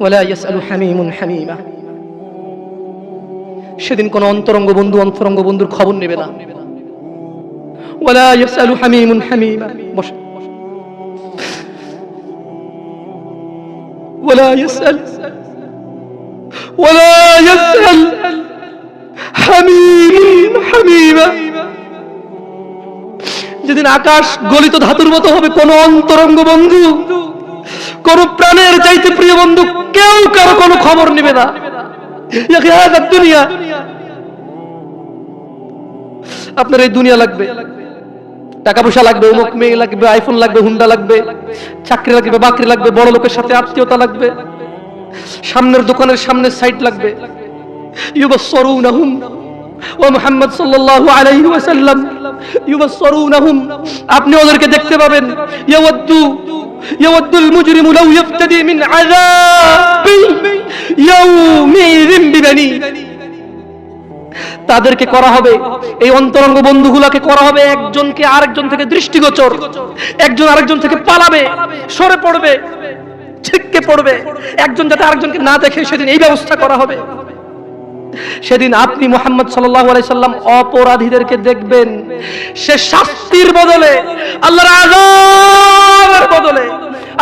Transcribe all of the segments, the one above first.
ওয়ালা ইয়াসআলু হামিমুন হামিমা সেদিন কোন অন্তরঙ্গ বন্ধু অন্তরঙ্গ বন্ধুর খবর নেবে না ওয়ালা ইয়াসআলু হামিমুন হামিমা বস ولا يسأل ولا يسأل حميم حميما যেদিন আকাশ গলিত ধাতুর মতো হবে কোন অন্তরঙ্গ বন্ধু কোন প্রাণের চাইতে প্রিয় বন্ধু কেউ কারও কোনো খবর নেবে না। দুনিয়া। আপনার এই দুনিয়া লাগবে। টাকা পয়সা লাগবে, অমুক মেয়ে লাগবে আইফোন লাগবে হুন্ডা লাগবে, চাকরি লাগবে, বাকরি লাগবে, বড় লোকের সাথে আত্মীয়তা লাগবে, সামনের দোকানের সামনে সাইড লাগবে। আপনি ওদেরকে দেখতে পাবেন। ইয়াওয়াদ্দুল মুজরিমু লাউ ইফতাদি মিন আযাবি ইয়াউমিযিন বিবানি তাদেরকে করা হবে। এই অন্তরঙ্গ বন্ধুগুলাকে করা হবে। একজনকে আরেকজন থেকে দৃষ্টিগোচর। একজন আরেকজন থেকে পালাবে। সরে পড়বে। ছিটকে পড়বে। একজন যাতে আরেকজনকে না দেখে সেদিন এই ব্যবস্থা করা হবে। সেদিন আপনি মোহাম্মদ সাল্লাম অপরাধীদেরকে দেখবেন। সে শাস্তির বদলে, আল্লাহর আজাবের বদলে,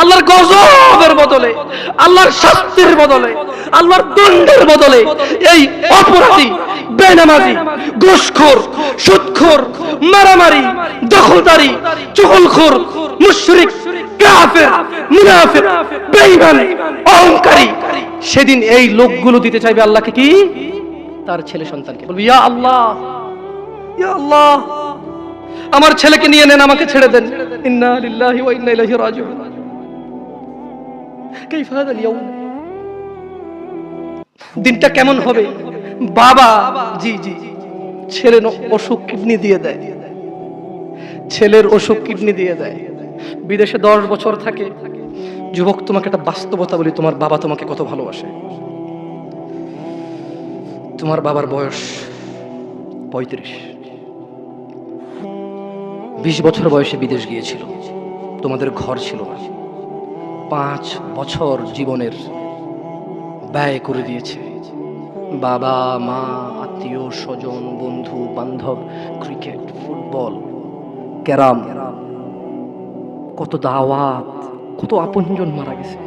আল্লাহর গজবের বদলে, আল্লাহর শাস্তির বদলে, আল্লাহর দণ্ডের বদলে এই অপরাধী, বেনামাজি, ঘুষখোর, সুদখোর, মারামারি, দখলদারি, চুগলখোর, মুশরিক অহংকারী, সেদিন এই লোকগুলো দিতে চাইবে আল্লাহকে কি? তার ছেলে সন্তানকে। বলবে, ইয়া আল্লাহ ইয়া আল্লাহ, আমার ছেলেকে নিয়ে নেন, আমাকে ছেড়ে দেন। ইন্না লিল্লাহি ওয়া ইন্না ইলাইহি রাজিউন। কাইফ হাদা আল-ইয়াউম দিনটা কেমন হবে? বাবা, জি জি, ছেলের অসুখ কিডনি দিয়ে দেয়। ছেলের অসুখ কিডনি দিয়ে দেয়। বিদেশে দশ বছর থাকে। যুবক তোমাকে একটা বাস্তবতা বলি, তোমার বাবা তোমাকে কত ভালোবাসে। তোমার বাবার বয়স পঁয়ত্রিশ। বিশ বছর বয়সে বিদেশ গিয়েছিল। তোমাদের ঘর ছিল না। পাঁচ বছর জীবনের ব্যয় করে দিয়েছে। বাবা, মা, আত্মীয়, স্বজন, বন্ধু, বান্ধব, ক্রিকেট, ফুটবল, ক্যারাম। কত দাওয়াত, কত আপনজন মারা গেছে।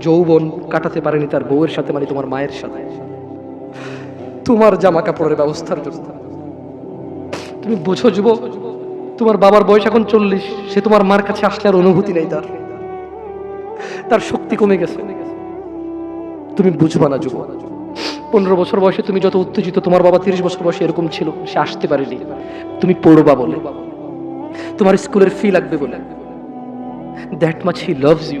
যৌবন কাটাতে পারেনি তার বউয়ের সাথে মানে তোমার মায়ের সাথে। তোমার জামা কাপড়ের ব্যবস্থার জন্য। তুমি বোঝো যুবক, তোমার বাবার বয়স এখন চল্লিশ, সে তোমার মার কাছে আসলে আর অনুভূতি নেই তার। তার শক্তি কমে গেছে। তুমি বুঝবা না যুবক, পনেরো বছর বয়সে তুমি যত উত্তেজিত, তোমার বাবা তিরিশ বছর বয়সে এরকম ছিল, সে আসতে পারেনি। তুমি পড়বা বলে। তোমার স্কুলের ফি লাগবে বলে। That much he loves you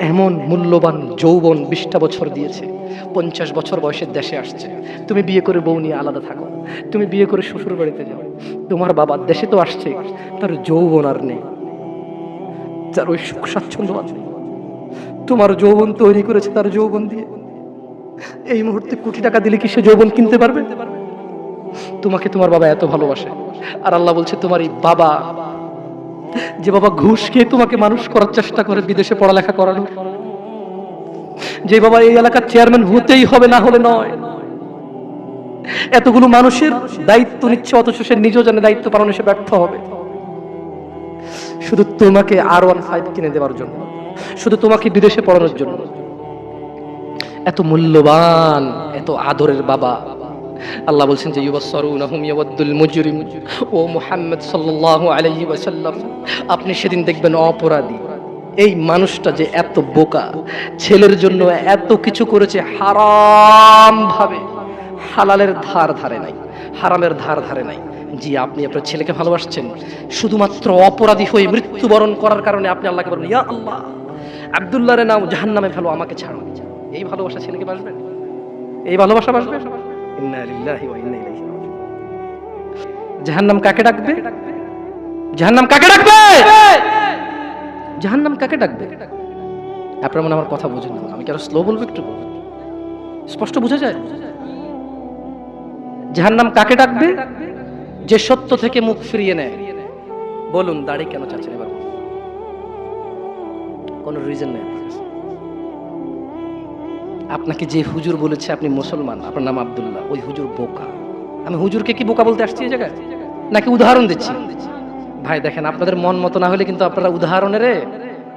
এমন মূল্যবান যৌবন বিশটা বছর দিয়েছে। পঞ্চাশ বছর বয়সের দেশে আসছে। তুমি বিয়ে করে বউ নিয়ে আলাদা থাকো। তুমি বিয়ে করে শ্বশুর বাড়িতে যাও। তোমার বাবা দেশে তো আসছে। তার যৌবন আর নেই। তার ওই সুখ স্বাচ্ছন্দ্য নেই। তোমার যৌবন তৈরি করেছে তার যৌবন দিয়ে। এই মুহূর্তে কোটি টাকা দিলে কি সে যৌবন কিনতে পারবে? তোমাকে তোমার বাবা এত ভালোবাসে। আর আল্লাহ বলছে, তোমার এই বাবা যে বাবা ঘুষ খেয়ে তোমাকে মানুষ করার চেষ্টা করে, বিদেশে পড়ালেখা করানো যে বাবা এই এলাকার চেয়ারম্যান হতেই হবে, না হলে নয়। এতগুলো মানুষের দায়িত্ব নিচ্ছে, অথচ সে নিজেও জানে দায়িত্ব পালনে সে ব্যর্থ হবে। শুধু তোমাকে আর ওয়ান ফাইভ কিনে দেওয়ার জন্য, শুধু তোমাকে বিদেশে পড়ানোর জন্য। এত মূল্যবান, এত আদরের বাবা আল্লাহ বলছেন যে ইয়াওয়াদ্দুল মুজরিম। ও মুহাম্মদ সাল্লাল্লাহু আলাইহি ওয়াসাল্লাম, আপনি সেদিন দেখবেন অপরাধী। এই মানুষটা যে এত বোকা, ছেলের জন্য এত কিছু করেছে হারাম ভাবে, হালালের ধার ধারে নাই, হারামের ধার ধারে নাই। জি, আপনি আপনার ছেলেকে ভালোবাসছেন, শুধুমাত্র অপরাধী হয়ে মৃত্যুবরণ করার কারণে আপনি আল্লাহকে বলেন ইয়া আল্লাহ আব্দুল্লাহ রে নাও জাহান্নামে ফেলো, আমাকে ছাড়ো। এই ভালোবাসা ছেলেকে বাসবেন এই ভালোবাসা বাসবে জাহান্নাম কাকে ডাকবে? জাহান্নাম কাকে ডাকবে? জাহান্নাম কাকে ডাকবে? আপনার মনে আমার কথা বুঝুন আমি কি আরও স্লো বলব একটু? স্পষ্ট বুঝা যায়? জাহান্নাম কাকে ডাকবে? যে সত্য থেকে মুখ ফিরিয়ে নেয়। বলুন, দাড়ি কেন চাচ্ছেন এবার। কোনো রিজন নেই। আপনাকে যে হুজুর বলেছে আপনি মুসলমান, আপনার নাম আব্দুল্লাহ, ওই হুজুর বোকা। আমি হুজুরকে কি বোকা বলতে আসছি এই জায়গায়? নাকি উদাহরণ দিচ্ছি? ভাই, দেখেন, আপনাদের মন মতো না হলে কিন্তু আপনারা উদাহরণের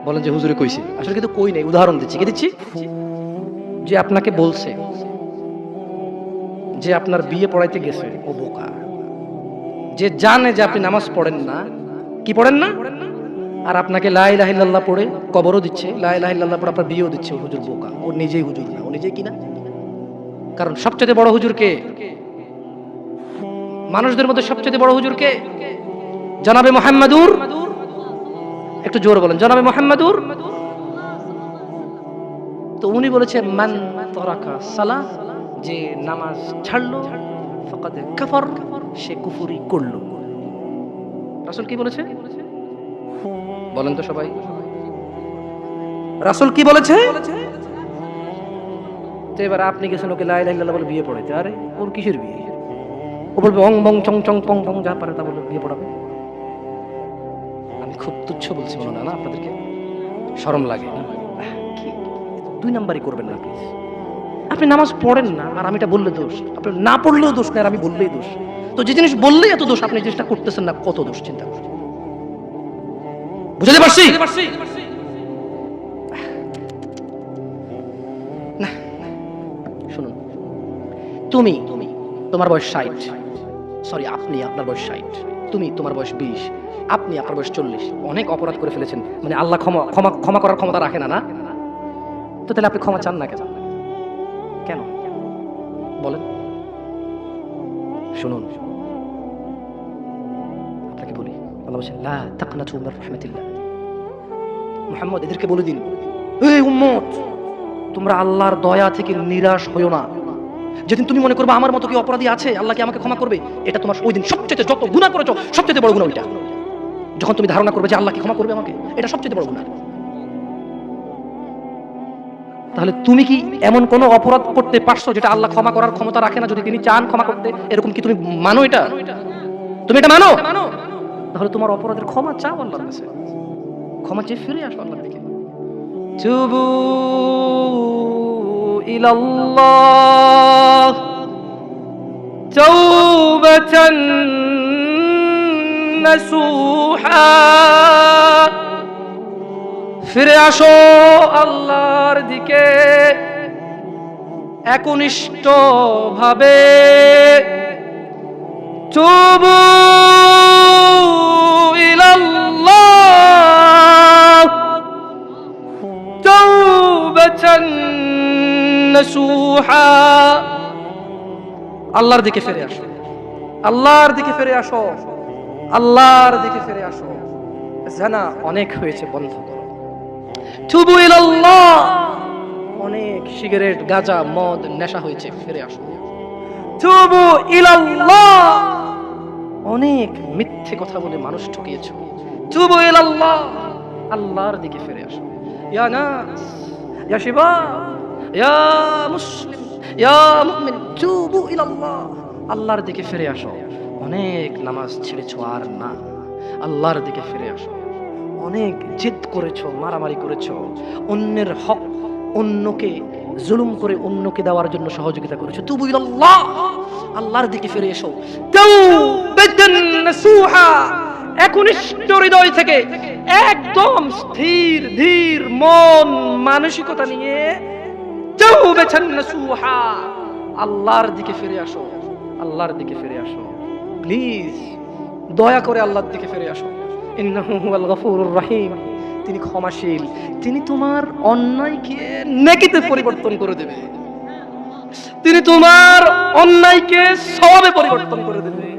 বলেন যে হুজুরে কইছে। আসলে কিন্তু কই নেই, উদাহরণ দিচ্ছি। কি দিচ্ছি? যে আপনাকে বলছে যে আপনার বিয়ে পড়াইতে গেছে, ও বোকা। যে জানে যে আপনি নামাজ পড়েন না, কি পড়েন না? আর আপনাকে লাই লাহিল্লাহ পড়ে কবরও দিচ্ছে। লাই লাহিল্লাহ পড়ে আপনার বিয়েও দিচ্ছে হুজুর বোকা। ও নিজেই হুজুর না, ও নিজেই কিনা কারণ সবচেয়ে বড় হুজুর কে? মানুষদের মধ্যে সবচেয়ে বড় হুজুর কে? জনাবে মোহাম্মদুর। একটু জোর বলেন, জনাবে মোহাম্মদুর। তো উনি বলেছে, মান তরাকা সালা, যে নামাজ ছাড়লো, ফাকাদ কাফর, সে কুফুরি করল। রাসূল কি বলেছে? বলেন তো সবাই। রাসুল কি বলেছে? তো এবার আপনি গেছেন ওকে লা ইলাহা ইল্লাল্লাহ বলে বিয়ে পড়াইতে। আরে ওর কিসের বিয়ে? ও বলবে অং বং চং চং পং পং যা পারে তা বলে বিয়ে পড়াবে। আমি খুব তুচ্ছ বলছি মনে হয় না আপনাদেরকে শরম লাগে? দুই নাম্বারই করবেন না প্লিজ আপনি নামাজ পড়েন না আর আমি এটা বললে দোষ। আপনি না পড়লেও দোষ না আর আমি বললেই দোষ। তো যে জিনিস বললেই এত দোষ আপনি জিনিসটা করতেছেন না কত দোষ চিন্তা করুন। বুঝতে পারছি? না শুনুন। তুমি তোমার বয়স ষাট। সরি আপনি আপনার বয়স ষাট। তুমি তোমার বয়স বিশ। আপনি আপনার বয়স চল্লিশ। অনেক অপরাধ করে ফেলেছেন। মানে আল্লাহ ক্ষমা ক্ষমা ক্ষমা করার ক্ষমতা রাখে না না? তো তাহলে আপনি ক্ষমা চান না কেন? কেন? বলেন। শুনুন। আপনাকে বলি আল্লাহ বলছেন লা তাকনাতু মির রাহমাতিল্লাহ। মুহাম্মদ, এদেরকে বলে দিন। এই উম্মত, তোমরা আল্লাহর দয়া থেকে নিরাশ হইও না। যেদিন তুমি মনে করবে আমার মতো কি অপরাধী আছে, আল্লাহ কি আমাকে ক্ষমা করবে? এটা তোমার ওই দিন সবচেয়ে যত গুণা করেছ সবচেয়ে বড় গুনাহ ওইটা যখন তুমি ধারণা করবে যে আল্লাহ কি ক্ষমা করবে আমাকে, এটা সবচেয়ে বড় গুনাহ। তাহলে তুমি কি এমন কোনো অপরাধ করতে পারছ যেটা আল্লাহ ক্ষমা করার ক্ষমতা রাখে না? যদি তিনি চান ক্ষমা করতে, এরকম কি তুমি মানো এটা? তুমি এটা মানো? তাহলে তোমার অপরাধের ক্ষমা চাও আল্লাহর কাছে। ক্ষমা চেয়ে ফিরে আসো আল্লাহর দিকে। তুবু ইলাল্লাহ তাওবাতান নাসুহা। ফিরে আসো আল্লাহর দিকে একনিষ্ঠ ভাবে তুবু ইলাল্লাহ। আল্লাহর দিকে ফিরে আসো। আল্লাহর দিকে ফিরে আসো। আল্লাহর দিকে ফিরে আসো। জানা অনেক হয়েছে বন্ধ অনেক সিগারেট, গাঁজা, মদ, নেশা হয়েছে, ফিরে আসো। অনেক মিথ্যে কথা বলে মানুষ ঠকিয়েছো। আল্লাহর দিকে ফিরে আসো। নাস। ইয়া শিবাব ইয়া মুসলিম ইয়া মুমিন তুবু ইলাল্লাহ আল্লাহর দিকে ফিরে আসো অনেক নামাজ ছেড়েছো আর না। আল্লাহর দিকে ফিরে আসো। অনেক জিদ করেছ, মারামারি করেছ। অন্যের হক অন্যকে জুলুম করে অন্যকে দেওয়ার জন্য সহযোগিতা করেছ। তুবু ইলাল্লাহ আল্লাহর দিকে ফিরে এসো। তাওবাতান নাসুহা একনিষ্ঠ হৃদয় থেকে একদম স্থির, ধীর, মন, মানসিকতা নিয়ে আল্লাহর দিকে ফিরে আসো, আল্লাহর দিকে ফিরে আসো। প্লিজ, দয়া করে আল্লাহর দিকে ফিরে আসো। রহিম। তিনি ক্ষমাশীল। তিনি তোমার অন্যায়কে নেকিতে পরিবর্তন করে দেবে। তিনি তোমার অন্যায়কে সবে পরিবর্তন করে দেবে।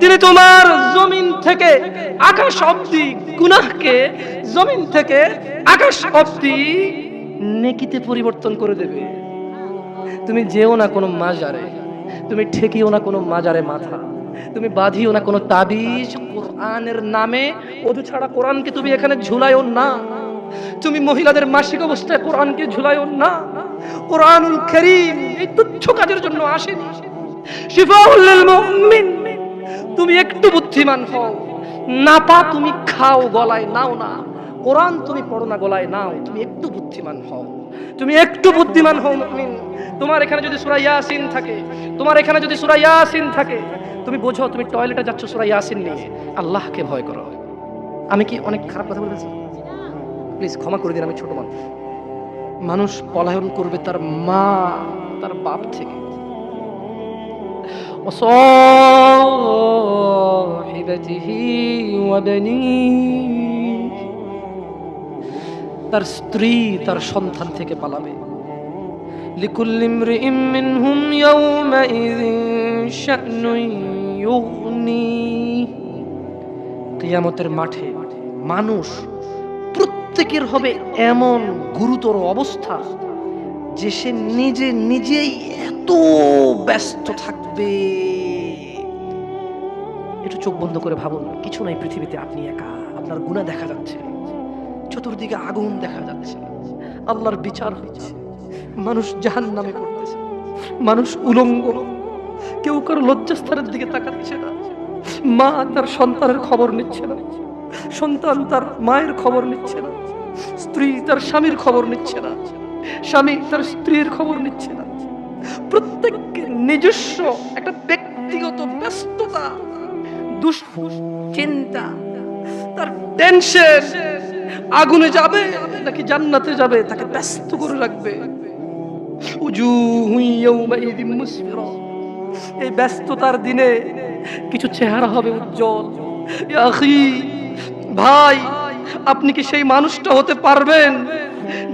তিনি তোমার জমিন থেকে আকাশ অব্দি গুনাহকে জমিন থেকে আকাশ অব্দি নেকিতে পরিবর্তন করে দেবে। তুমি যেও না কোনো মাজারে, তুমি ঠেকিও না কোনো মাজারে মাথা, তুমি বাঁধিও না কোনো তাবিজ কোরআনের নামে অধু ছাড়া কোরআনকে তুমি এখানে ঝুলাইও না। তুমি মহিলাদের মাসিক অবস্থায় কোরআনকে ঝুলাইও না। কোরআনুল করিম এই তুচ্ছ কাজের জন্য আসেনি। লিল মুমিন তুমি একটু বুদ্ধিমান হও। নাপা তুমি খাও গলায়, নাও না। কোরআন তুমি পড়ো না গলায়, নাও। তুমি একটু বুদ্ধিমান হও। তুমি একটু বুদ্ধিমান হও মুমিন। তোমার এখানে যদি সূরা ইয়াসিন থাকে, তোমার এখানে যদি সূরা ইয়াসিন থাকে, তুমি বোঝো, তুমি টয়লেটে যাচ্ছ সূরা ইয়াসিন নিয়ে। আল্লাহকে ভয় করো। আমি কি অনেক খারাপ কথা বলেছি প্লিজ ক্ষমা করে দিন আমি ছোট মানুষ। মানুষ পলায়ন করবে তার মা, তার বাপ থেকে। وصاحبته وبنيه তার স্ত্রী তার সন্তান থেকে পালাবে لكل امرئ منهم يومئذ شأن يغنيه কিয়ামতের মাঠে মানুষ প্রত্যেকের হবে এমন গুরুতর অবস্থা যে সে নিজে নিজেই এত ব্যস্ত থাকবে একটু চোখ বন্ধ করে ভাবুন, কিছু নাই পৃথিবীতে, আপনি একা। আপনার গুণা দেখা যাচ্ছে। চতুর্দিকে আগুন দেখা যাচ্ছে। আল্লাহর বিচার হচ্ছে। মানুষ জাহান নামে পড়তেছে। মানুষ উলঙ্গ। কেউ কারও লজ্জাস্থানের দিকে তাকাচ্ছে না। মা তার সন্তানের খবর নিচ্ছে না। সন্তান তার মায়ের খবর নিচ্ছে না। স্ত্রী তার স্বামীর খবর নিচ্ছে না। স্বামী তার স্ত্রীর খবর নিচ্ছে না। প্রত্যেকের নিজস্ব একটা ব্যক্তিগত ব্যস্ততা, দুশ্চিন্তা। তার টেনশন আগুনে যাবে নাকি জান্নাতে যাবে, তাকে ব্যস্ত করে রাখবে। এই ব্যস্ততার দিনে কিছু চেহারা হবে উজ্জ্বল। ভাই, আপনি কি সেই মানুষটা হতে পারবেন?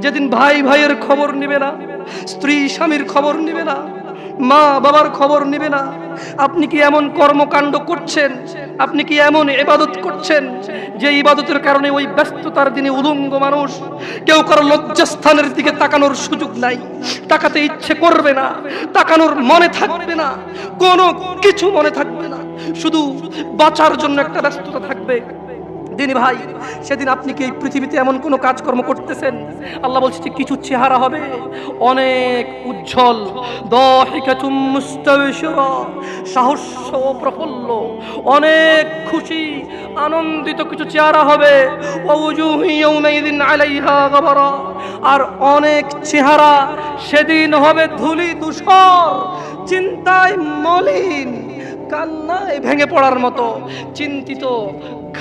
যেদিন ভাই ভাইয়ের খবর নেবে না স্ত্রী, স্বামীর খবর নেবে না, মা বাবার খবর নেবে না। আপনি কি এমন কর্মকাণ্ড করছেন? আপনি কি এমন ইবাদত করছেন? যে ইবাদতের কারণে ওই ব্যস্ততার দিনে উলঙ্গ মানুষ কেউ কারও লজ্জাস্থানের দিকে তাকানোর সুযোগ নাই। তাকাতে ইচ্ছে করবে না, তাকানোর মনে থাকবে না, কোনো কিছু মনে থাকবে না। শুধু বাঁচার জন্য একটা ব্যস্ততা থাকবে। দিনী ভাই, সেদিন আপনি কি এই পৃথিবীতে এমন কোনো কাজকর্ম করতেছেন? আল্লাহ বলছে যে কিছু চেহারা হবে। অনেক উজ্জ্বল, দহিকাতুম মুস্তাবিশিরা, সাহস ও প্রফুল্ল, অনেক খুশি, আনন্দিত কিছু চেহারা হবে। আর অনেক চেহারা সেদিন হবে ধুলি ধূসর, চিন্তায় মলিন। কান্নায় ভেঙে পড়ার মতো, চিন্তিত,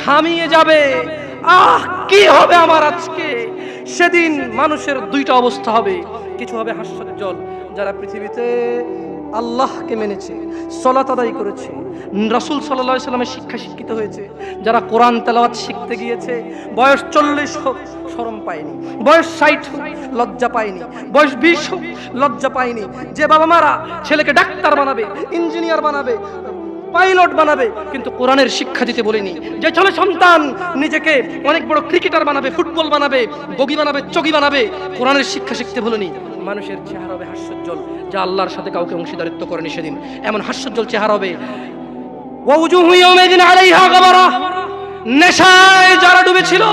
ঘামিয়ে যাবে। আহ, কি হবে আমার আজকে? সেদিন মানুষের দুইটা অবস্থা হবে। কিছু হবে হাস্যোজ্জ্বল যারা পৃথিবীতে আল্লাহকে মেনেছে সলাত আদায় করেছে, রাসুল সাল্লাহ সাল্লামের শিক্ষা শিক্ষিত হয়েছে, যারা কোরআন তেলাওয়াত শিখতে গিয়েছে, বয়স চল্লিশ হোক সরম পায়নি। বয়স ষাট হোক, লজ্জা পায়নি। বয়স বিশ হোক, লজ্জা পায়নি। যে বাবা মারা ছেলেকে ডাক্তার বানাবে, ইঞ্জিনিয়ার বানাবে পাইলট বানাবে, কিন্তু কোরআনের শিক্ষা দিতে বলিনি। যে ছেলে সন্তান নিজেকে অনেক বড় ক্রিকেটার বানাবে, ফুটবল বানাবে, বগি বানাবে, চগি বানাবে, কোরআনের শিক্ষা শিখতে বলিনি। মানুষের চেহারা হবে হাস্যোজ্জ্বল, যা আল্লাহর সাথে কাউকে অংশীদারিত্ব করেনি সেদিন। এমন হাস্যোজ্জ্বল চেহারা হবে। নেশায় যারা ডুবেছিল,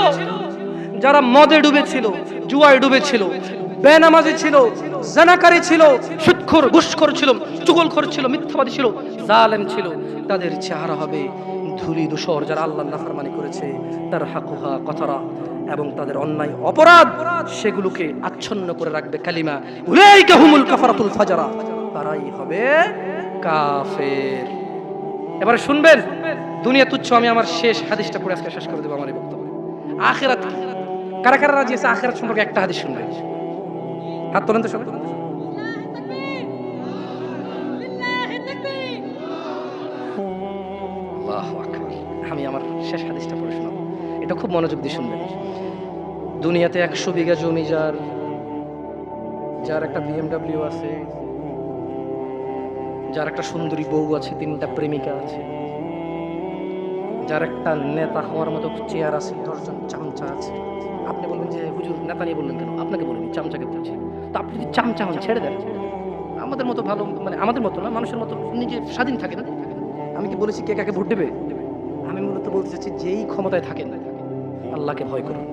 যারা মদে ডুবেছিল, জুয়ায় ডুবেছিল বেনামাজি ছিল, জানাকারী ছিল, সুৎখোর, ঘুষখোর ছিল, চুগলখোর ছিল, মিথ্যাবাদী ছিল, জালেম ছিল। তাদের চেহারা হবে ধুলি ধূসর যারা আল্লাহ নাফরমানি করেছে, তার হাকুহা কথারা এবং তাদের অন্যায় অপরাধ, সেগুলোকে আচ্ছন্ন করে রাখবে কালিমা। উলাইকা হুমুল কাফারাতুল ফাজারা। তারাই হবে কাফের। এবারে শুনবেন, দুনিয়া তুচ্ছ, আমি আমার শেষ হাদিসটা পড়ে আজকে শেষ করে দেবো আমার এই বক্তব্য। আখেরাত, কারা কারা রাজি আছে? আখেরাত সম্পর্কে একটা হাদিস শুনবেন। হাত তোলেন তো সবাই। আমি আমার শেষ হাদিসটা পড়ে শোনাব এটা খুব মনোযোগ দিয়ে শুনবেন। দুনিয়াতে একশো বিঘা জমি যার যার একটা বিএমডাব্লিউ আছে, যার একটা সুন্দরী বউ আছে, তিনটা প্রেমিকা আছে। যার একটা নেতা হওয়ার মতো চেয়ার আছে, দশজন চামচা আছে। আপনি বলবেন যে, হুজুর, নেতা নিয়ে বললেন কেন? আপনাকে বলিনি চামচাকে বলছি তো আপনি যদি চামচা হন, ছেড়ে দেন। আমাদের মতো ভালো মানে আমাদের মতো না, মানুষের মতো নিজে স্বাধীন থাকেন আমি কি বলেছি কে কাকে ভোট দেবে? আমি মূলত বলতে চাচ্ছি, যেই ক্ষমতায় থাকেন, আল্লাহকে ভয় করুন।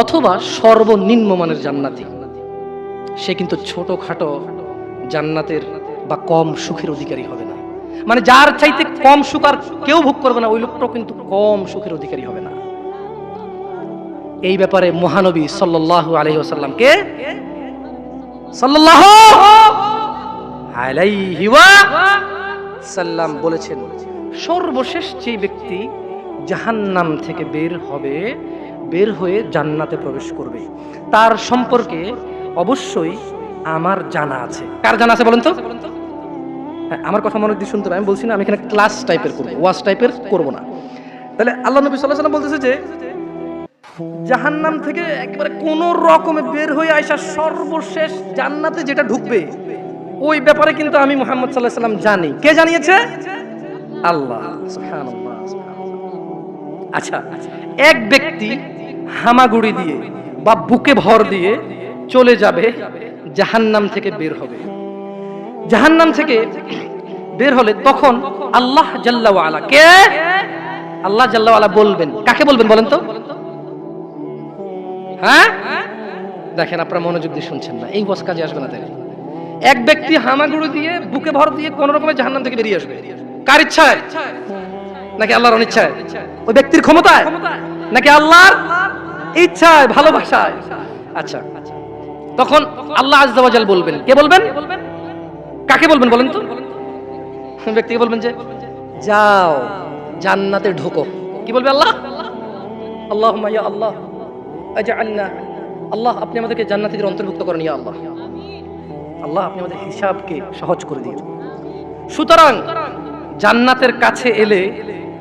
অথবা সর্বনিম্ন মানের জান্নাতি। সে কিন্তু ছোটখাটো জান্নাতের বা কম সুখের অধিকারী হবে না। মানে যার চাইতে কম সুখ আর কেউ ভোগ করবে না, ওই লোকটাও কিন্তু কম সুখের অধিকারী হবে না। এই ব্যাপারে মহানবী সাল্লাল্লাহু আলাইহি ওয়াসাল্লামকে সাল্লাল্লাহু সাল্লাম বলেছেন, সর্বশেষ যে ব্যক্তি জাহান্নাম থেকে বের হবে, বের হয়ে জান্নাতে প্রবেশ করবে, তার সম্পর্কে অবশ্যই আমার জানা আছে। কার জানা আছে বলেন তো? আমার কথা মনে দিয়ে শুনতে আমি বলছি না, আমি এখানে ক্লাস টাইপের করব। ওয়াজ টাইপের করব না। তাহলে আল্লাহ নবী সাল্লাহ সাল্লাম বলতেছে যে, জাহান্নাম থেকে একেবারে কোন রকমে বের হয়ে আসা সর্বশেষ জান্নাতে যেটা ঢুকবে, ওই ব্যাপারে কিন্তু আমি মোহাম্মদ সাল্লাহ সাল্লাম জানি। কে জানিয়েছে? আল্লাহ। আচ্ছা এক ব্যক্তি হামাগুড়ি দিয়ে বা বুকে ভর দিয়ে চলে যাবে, জাহান্নাম থেকে বের হবে। জাহান্নাম থেকে বের হলে তখন আল্লাহ জাল্লা আলা কে? আল্লাহ জাল্লা আলা বলবেন। কাকে বলবেন বলেন তো? হ্যাঁ? দেখেন আপনারা মনোযোগ দিয়ে শুনছেন না। এই বস কাজে আসবে না তাই এক ব্যক্তি হামাগুড়ি দিয়ে, বুকে ভর দিয়ে কোন রকমের জাহান্নাম থেকে বেরিয়ে আসবে। কার ইচ্ছায়? নাকি আল্লাহর অনিচ্ছায়? ওই ব্যক্তির ক্ষমতায়? নাকি আল্লাহর ইচ্ছায়, ভালোবাসায়? আচ্ছা। তখন আল্লাহ আজদাওয়াজাল বলবেন। কে বলবেন? কাকে বলবেন বলেন তো? ব্যক্তিকে বলবেন যে, যাও, জান্নাতে ঢোকো। কি বলবে আল্লাহ? আল্লাহ ইয়া আল্লাহ আল্লাহ আল্লাহ, আপনি আমাদেরকে জান্নাতিদের অন্তর্ভুক্ত করেন, ইয়া আল্লাহ। আল্লাহ, আপনি আমাদের হিসাবকে সহজ করে দিয়ে সুতরাং, জান্নাতের কাছে এলে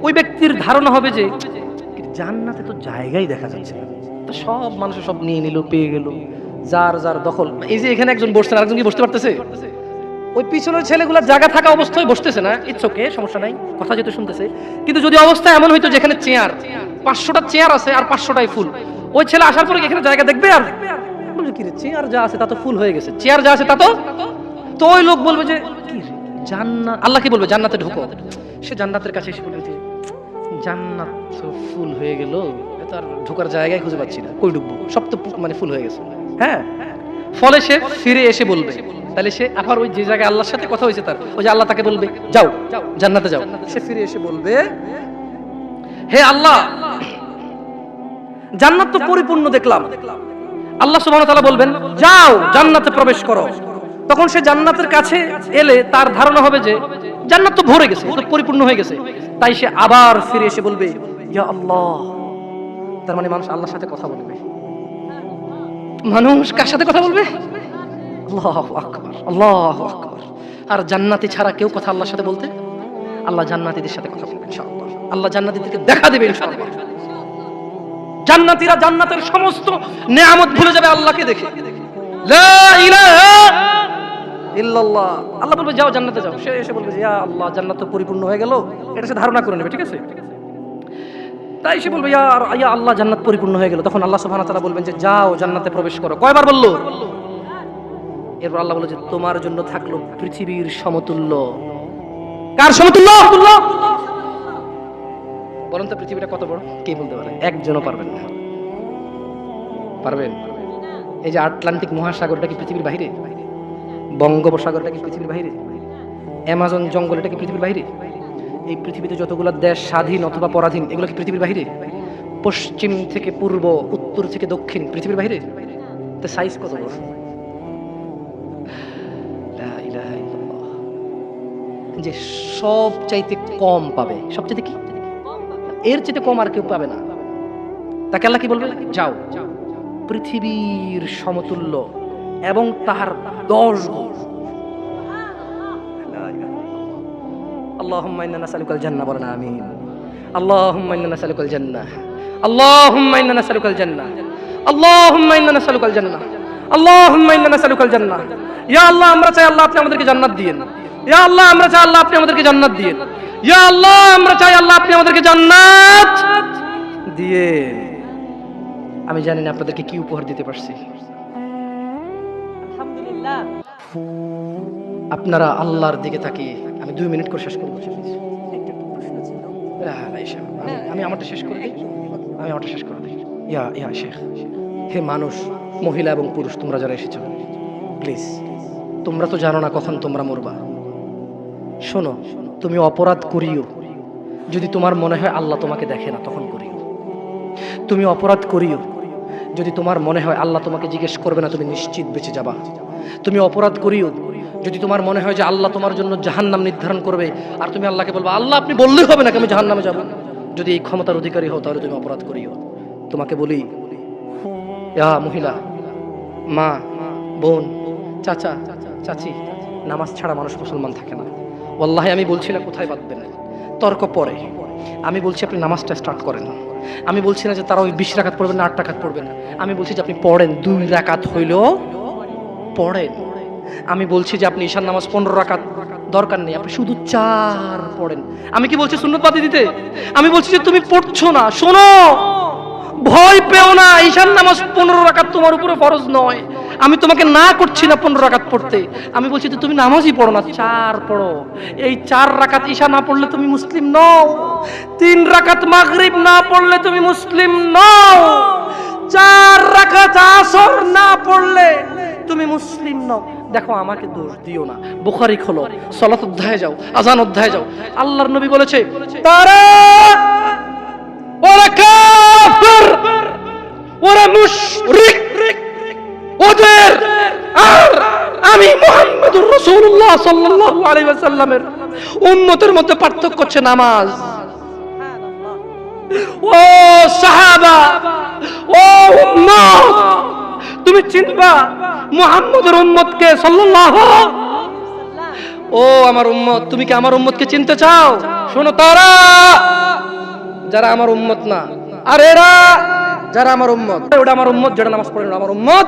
ওই ব্যক্তির ধারণা হবে যে জান্নাতে তো জায়গাই দেখা যাচ্ছে না। তো সব মানুষের সব নিয়ে নিল, পেয়ে গেল। যার যার দখল। এই যে এখানে একজন বসছেন, আরেকজন কি বসতে পারতেছে? ওই পিছনের ছেলেগুলোর জায়গা থাকা অবস্থায় বসতেছে না। ইটস সমস্যা নাই, কথা যেহেতু শুনতেছে। কিন্তু যদি অবস্থা এমন হইতো যেখানে চেয়ার, পাঁচশোটা চেয়ার আছে আর পাঁচশোটাই ফুল। ওই ছেলে আসার পরে এখানে জায়গা দেখবে আর? চেয়ার যা আছে তা তো ফুল হয়ে গেছে। চেয়ার যা আছে তা তো? তো ওই লোক বলবে যে জান্নাত বলবে? জান্নাতে ঢুকো। সে জান্নাতের কাছে এসে বলবে জান্নাত তো ফুল হয়ে গেল, এ তো আর ঢোকার জায়গায় খুঁজে পাচ্ছি না। কই ঢুকবো? সব তো মানে ফুল হয়ে গেছে। হ্যাঁ। ফলে সে ফিরে এসে বলবে তাহলে সে আবার ওই যে জায়গায় আল্লাহর সাথে কথা হয়েছে তার ওই যে আল্লাহ তাকে বলবে যাও জান্নাতে যাও। সে ফিরে এসে বলবে হে আল্লাহ জান্নাত তো পরিপূর্ণ দেখলাম। আল্লাহ সুবহানাহু ওয়া তাআলা বলবেন যাও জান্নাতে প্রবেশ করো। তখন সে জান্নাতের কাছে এলে তার ধারণা হবে যে জান্নাত তো ভরে গেছে তো পরিপূর্ণ হয়ে গেছে। তাই সে আবার ফিরে এসে বলবে ইয়া আল্লাহ তার মানে মানুষ আল্লাহর সাথে কথা বলবে। মানুষ কার সাথে কথা বলবে? আল্লাহ আকবার আল্লাহ আকবার। আর জান্নাতি ছাড়া কেউ কথা আল্লাহর সাথে বলতে? আল্লাহ জান্নাতীদের সাথে কথা বলবে ইনশাআল্লাহ। আল্লাহ জান্নাতীদেরকে দেখা দেবে ইনশাআল্লাহ। জান্নাতীরা জান্নাতের সমস্ত নেয়ামত ভুলে যাবে আল্লাহকে দেখে। ইল্লাল্লাহ। আল্লাহ বলবে, যাও জান্নাতে যাও। সে এসে বলবে ইয়া আল্লাহ, জান্নাত তো পরিপূর্ণ হয়ে গেল। এটা সে ধারণা করে নেবে, ঠিক আছে? তাই সে বলবে, ইয়া ইয়া আল্লাহ, জান্নাত পরিপূর্ণ হয়ে গেল। তখন আল্লাহ সুবহানাহু তাআলা বলবেন যে, যাও জান্নাতে প্রবেশ করো। কয়বার বলল? এরপর আল্লাহ বলল যে, তোমার জন্য থাকল পৃথিবীর সমতুল্য। কার সমতুল্য? বলেন তো, পৃথিবীটা কত বড়? কে বলতে পারে? একজনও পারবেন না। পারবেন? এই যে আটলান্টিক মহাসাগরটা কি পৃথিবীর বাইরে বঙ্গোপসাগরটা কি পৃথিবীর বাইরে অ্যামাজন জঙ্গল এটা কি পৃথিবীর বাইরে এই পৃথিবীতে যতগুলো দেশ স্বাধীন অথবা পরাধীন, এগুলো কি পৃথিবীর বাইরে পশ্চিম থেকে পূর্ব, উত্তর থেকে দক্ষিণ, পৃথিবীর বাইরে তো সাইজ কত বড়? যে সব চাইতে কম পাবে। সব চাইতে কি? এর চাইতে কম আর কেউ পাবে না। তাকে আল্লাহ কি বলবে? যাও। পৃথিবীর সমতুল্য এবং তাহার দশ আল্লাহ, আমরা চাই আল্লাহ আপনি আমাদেরকে জান্নাত দিয়েন। ইয়া আল্লাহ আমরা চাই আল্লাহ আপনি আমাদেরকে জান্নাত দিয়ে। ইয়া আল্লাহ আমরা চাই আল্লাহ আপনি আমাদেরকে জান্নাত দিয়ে। আমি জানি না আপনাদেরকে কি উপহার দিতে পারছি। আপনারা আল্লাহর দিকে তাকিয়ে আমি দুই মিনিট করে শেষ করব হ্যাঁ, আমি- আমি আমারটা শেষ করে দিই। আমি আমারটা শেষ করে দিই। ইয়া ইয়া শেখ হে মানুষ মহিলা এবং পুরুষ তোমরা যারা এসেছ প্লিজ তোমরা তো জানো না কখন তোমরা মরবা। শোনো, তুমি অপরাধ করিও। যদি তোমার মনে হয় আল্লাহ তোমাকে দেখে না, তখন করিও। তুমি অপরাধ করিও। যদি তোমার মনে হয় আল্লাহ তোমাকে জিজ্ঞেস করবে না, তুমি নিশ্চিত বেঁচে যাবা। তুমি অপরাধ করিও। যদি তোমার মনে হয় যে আল্লাহ তোমার জন্য জাহান্নাম নির্ধারণ করবে, আর তুমি আল্লাহকে বলবা, আল্লাহ, আপনি বললেই হবে নাকি আমি জাহান্নামে যাব? যদি এই ক্ষমতার অধিকারী হও, তাহলে তুমি অপরাধ করিও। তোমাকে বলি, ইয়া মহিলা, মা, বোন, চাচা, চাচি, নামাজ ছাড়া মানুষ মুসলমান থাকে না। ওয়াল্লাহি, আমি বলছি না কোথায় বাঁধবেন। তর্ক পরে। আমি বলছি আপনি নামাজটা স্টার্ট করেন। আমি বলছি না যে তারা ওই বিশ রাকাত পড়বেন না, আট রাকাত পড়বেন আমি বলছি যে আপনি পড়েন, দুই রাকাত হইলেও পড়েন। আমি বলছি যে আপনি ঈশান নামাজ পনেরো রাকাত দরকার নেই, আপনি শুধু চার পড়েন। আমি কি বলছি সুন্নতবাদী দিতে? আমি বলছি যে তুমি পড়ছো না, শোনো। ভয় পেও না, ঈশান নামাজ পনেরো রাকাত তোমার উপরে ফরজ নয়। আমি তোমাকে না করছি না পনেরো রাকাত পড়তে। আমি বলছি যে তুমি নামাজই পড়ো না, চার পড়ো। এই চার রাকাত ঈশা না পড়লে তুমি মুসলিম নও। তিন রাকাত মাগরিব না পড়লে তুমি মুসলিম নও। চার রাকাত আসর না পড়লে তুমি মুসলিম নও। দেখো, আমাকে দোষ দিও না। বুখারি খোলো, সলাত অধ্যায় যাও আজান অধ্যায় যাও। আল্লাহর নবী বলেছে, তারা ওরা কাফির, ওরা মুশরিক। ওদের আর আমি মুহাম্মদুর রাসূলুল্লাহ সাল্লাল্লাহু আলাইহি ওয়াসাল্লামের উম্মতের মধ্যে পার্থক্য হচ্ছে নামাজ। ও সাহাবা, ও উম্মত, তুমি চিনবা মুহাম্মদের উম্মতকে সাল্লাল্লাহু ও আমার উম্মত, তুমি কি আমার উম্মতকে চিনতে চাও? শোনো তারা, যারা আমার উম্মত না। আর এরা, যারা আমার উম্মত। ওটা আমার উম্মত, যেটা নামাজ পড়ে না আমার উম্মত।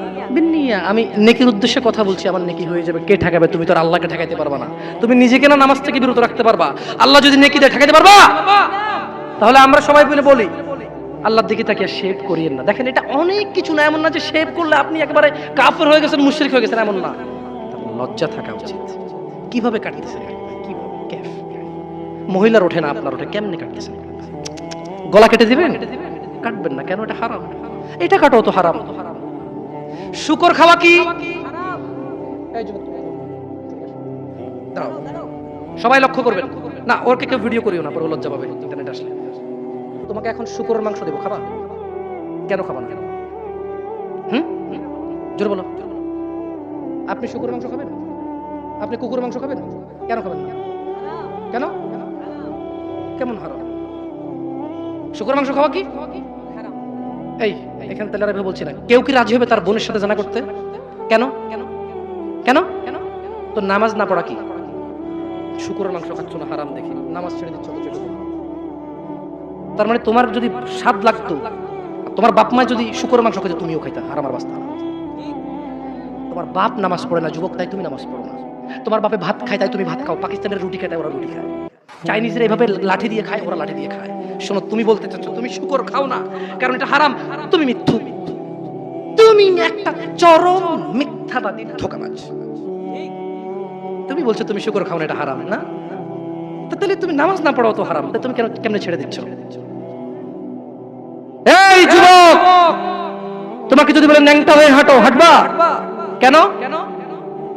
আমি নেকির উদ্দেশ্যে কথা বলছি, আমার নেকি হয়ে যাবে, কে ঠেকাবে তুমি? তো আল্লাহকে ঠেকাইতে পারবা না। তুমি নিজেকে না নামাজ থেকে বিরত রাখতে পারবা? আল্লাহ যদি নেকি দেয়, ঠেকাইতে পারবা? তাহলে আমরা সবাই মিলে বলি, আল্লাহর দিকে তাকিয়ে শেভ করিয়েন না। দেখেন, এটা অনেক কিছু না, এমন না যে শেভ করলে আপনি একবারে কাফের হয়ে গেছেন, মুশরিক হয়ে গেছেন, এমন না। লজ্জা থাকা উচিত। কীভাবে কাটতেছেন মহিলার ওঠে না, আপনার ওঠে, কেমনে কাটতেছেন গলা কেটে দিবেন? কাটবেন না, কেন? এটা হারাম। এটা কাটো তো হারাম। শুকর খাওয়া কি? সবাই লক্ষ্য করবেন। না ওরকে কেউ ভিডিও করিও না পরে লজ্জা পাবে ইন্টারনেট আসলে। তোমাকে এখন শুকরের মাংস দেবো খাবা? কেন খাবা না? হুম? জোর বলো। আপনি শুকরের মাংস খাবেন? আপনি কুকুরের মাংস খাবেন? কেন খাবেন না? কেন? কেমন হারাম? শুকর মাংস খাওয়া কি? এই এখানে তাহলে আর বলছি না। কেউ কি রাজি হবে তার বোনের সাথে জানা করতে? কেন? কেন? কেন কেন তো নামাজ না পড়া কি? শুকুরের মাংস খাচ্ছ না, হারাম দেখি। নামাজ ছেড়ে দিচ্ছ। তার মানে তোমার যদি স্বাদ লাগতো তোমার বাপ মা যদি শুকুরের মাংস খাইতে তুমিও খাইতা হারাম আর বাস্তা তোমার বাপ নামাজ পড়ে না, যুবক, তাই তুমি নামাজ পড়ো না। তোমার বাপে ভাত খায়, তাই তুমি ভাত খাও। পাকিস্তানের রুটি খায়, তাই ওরা রুটি খায়। চাইনিজরা এভাবে লাঠি দিয়ে খায়, ওরা লাঠি দিয়ে খায়। শোনো, তুমি বলতে চাচ্ছ, তুমি শুকর খাও না, কারণ এটা হারাম। তুমি মিথ্যু তুমি একটা চরম মিথ্যাবাদী ধোকাবাজ। তুমি বলছো তুমি শুকর খাও না, এটা হারাম, না? তাহলে তুমি নামাজ না পড়াও তো হারাম তুমি কেন কেমনে ছেড়ে দিচ্ছ? এই যুবক! তোমাকে যদি বলে ন্যাংটা হয়ে হাঁটো, হাঁটবা? কেন কেন?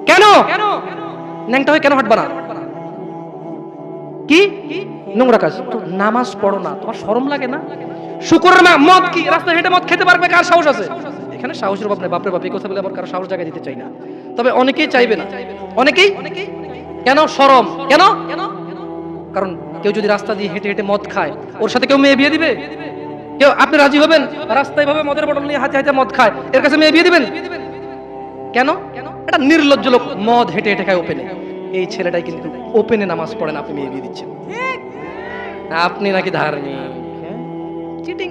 কেন? ন্যাংটা হয়ে কেন হাঁটবা না? কি? নোংরা কাজ। নামাজ পড়ো না, তোমার শরম লাগে না? শুকুরের মা, মদ কি? রাস্তায় হেঁটে মদ খেতে পারবে? কার সাহস আছে? এখানে সাহসের অভাব নেই, বাপরে বাপ, এই কথা বলে আবার কারও সাহস জায়গা দিতে চাই না। তবে অনেকেই চাইবে না। অনেকেই? কেন শরম? কেন? কারণ কেউ যদি রাস্তা দিয়ে হেঁটে হেঁটে মদ খায়, ওর সাথে কেউ মেয়ে বিয়ে দিবে? কেউ? আপনি রাজি হবেন? রাস্তায় ভাবে মদের বটল নিয়ে হাতে হাতে মদ খায়, এর কাছে মেয়ে বিয়ে দিবেন? কেন? এটা নির্লজ্জ লোক মদ হেঁটে হেঁটে খায় ওপেনে। এই ছেলেটাই কিন্তু ওপেনে নামাজ পড়ে না, আপনি মেয়ে বিয়ে দিচ্ছেন। ঠিক। আপনি নাকি ধার্মিক। চিটিং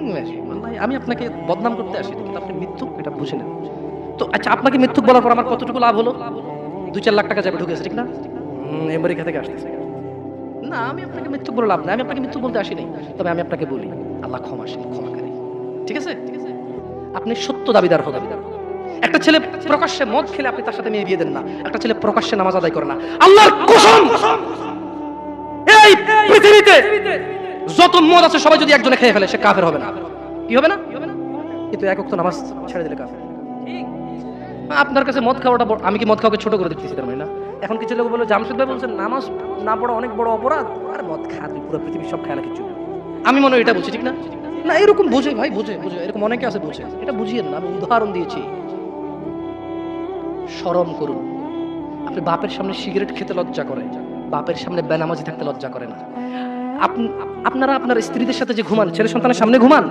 আমি আপনাকে বদনাম করতে আসি কিন্তু আপনি মিথ্যুক এটা বুঝে নেন। তো আচ্ছা আপনাকে মিথ্যুক বলার পর আমার কতটুকু লাভ হলো? দুই চার লাখ টাকা যাবে ঢুকেছে ঠিক না? আমেরিকা থেকে আসতেছে। না আমি আপনাকে মিথ্যুক বলে লাভ নাই আমি আপনাকে মিথ্যুক বলতে আসি নাই তবে আমি আপনাকে বলি আল্লাহ ক্ষমাশীল ক্ষমাকারী ঠিক আছে? আপনি সত্য দাবিদার হবেন। একটা ছেলে প্রকাশ্যে মদ খেলে আপনি তার সাথে মেয়ে বিয়ে দেন না। একটা ছেলে প্রকাশ্যে নামাজ আদায় করে না। আল্লাহর কসম! পৃথিবীতে যত মদ আছে, সবাই যদি একজনে খেয়ে ফেলে, সে কাফের হবে না। কি হবে না? কিন্তু একক তো নামাজ ছেড়ে দিলে কাফের। আপনার কাছে মদ খাওয়াটা আমি কি মদ খাওয়াকে ছোট করে দিচ্ছি তার মানে না? এখন কিছু লোক বলে জামশেদ ভাই বলছেন, নামাজ না পড়া অনেক বড় অপরাধ। আর মদ খা, তুই পুরো পৃথিবীর সব খেলা কিছু আমি মনে হয় এটা বলছি ঠিক না? না, এরকম বোঝে, ভাই, বোঝে বোঝে। এরকম অনেকে আছে, বোঝে। এটা বুঝিয়ে না আমি উদাহরণ দিয়েছি। শরম করুন। আপনি বাপের সামনে সিগারেট খেতে লজ্জা করে। বাপের সামনে বেনামাজি থাকতে লজ্জা করে না। আপনারা আপনার স্ত্রীদের সাথে যে ঘুমান, ছেলে সন্তানের সামনে ঘুমান,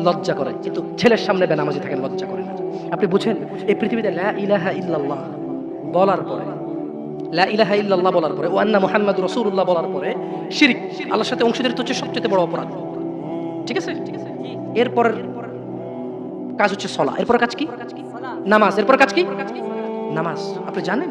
লজ্জা করে। কিন্তু ছেলের সামনে বেনামাজি থাকেন, লজ্জা করে না। আপনি বুঝেন, এই পৃথিবীতে বলার পরে, লা ইলাহা ইল্লাল্লাহ বলার পরে ওয়ান্না মুহাম্মদ রাসূলুল্লাহ বলার পরে, শিরিক আল্লাহর সাথে অংশীদারিত্ব হচ্ছে সবচেয়ে বড় অপরাধ। ঠিক আছে? এরপরের কাজ হচ্ছে সলা। এরপর কাজ কি? নামাজ। এরপর কাজ কি? নামাজ। আপনি জানেন?